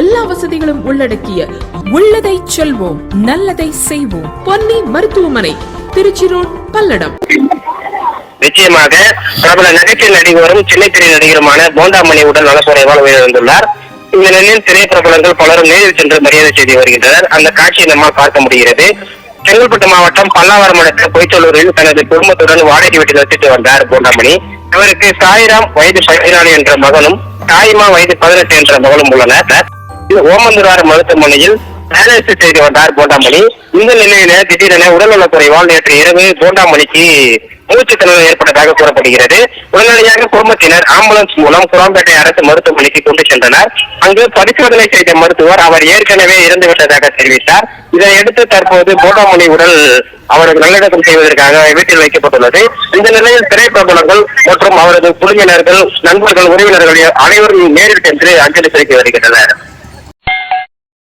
எல்லா வசதிகளும் உள்ளடக்கிய உள்ளதை செல்வோம் நல்லதை செய்வோம். பொன்னி மருத்துவமனை திருச்சி ரோட் பல்லடம். நிச்சயமாக பிரபல நகைச்சுவை நடிகரும் சின்ன திரை நடிகருமான போண்டாமணி உடல் நலக்குறைவால் உயிரிழந்துள்ளார். இந்த நிலையில் திரைப்பிரபலங்கள் பலரும் நேரில் சென்று மரியாதை செய்து வருகின்றனர். அந்த காட்சியை நம்மால் பார்க்க முடிகிறது. செங்கல்பட்டு மாவட்டம் பல்லாவரம் அடுத்த பொய்ச்சலூரில் தனது குடும்பத்துடன் வாடகை வீட்டில் வசித்து வந்தார் போண்டாமணி அவருக்கு சாய்ராம் வயது பதினாலு என்ற மகனும் தாய்மா வயது பதினெட்டு என்ற மகளும் உள்ளனர். இது மருத்துவமனையில் டயாலிசிஸ் செய்து வந்தார் போண்டாமணி. இந்த நிலையில திடீரென உடல்நலக் குறைவால் நேற்று இரவு போண்டாமணிக்கு மூச்சு திணறல் ஏற்பட்டதாக கூறப்படுகிறது. உடனடியாக குடும்பத்தினர் ஆம்புலன்ஸ் மூலம் குராம்பேட்டை அரசு மருத்துவமனைக்கு கொண்டு சென்றனர். அங்கு பரிசோதனை செய்த மருத்துவர் அவர் ஏற்கனவே இறந்து விட்டதாக தெரிவித்தார். இதையடுத்து தற்போது போண்டாமணி உடல் அவரது நல்லடக்கம் செய்வதற்காக வீட்டில் வைக்கப்பட்டுள்ளது. இந்த நிலையில் திரைப்பிரபலங்கள் மற்றும் அவரது குழுவினர்கள் நண்பர்கள் உறவினர்கள் அனைவரும் நேரில் சென்று அஞ்சலி செலுத்தி வருகின்றனர்.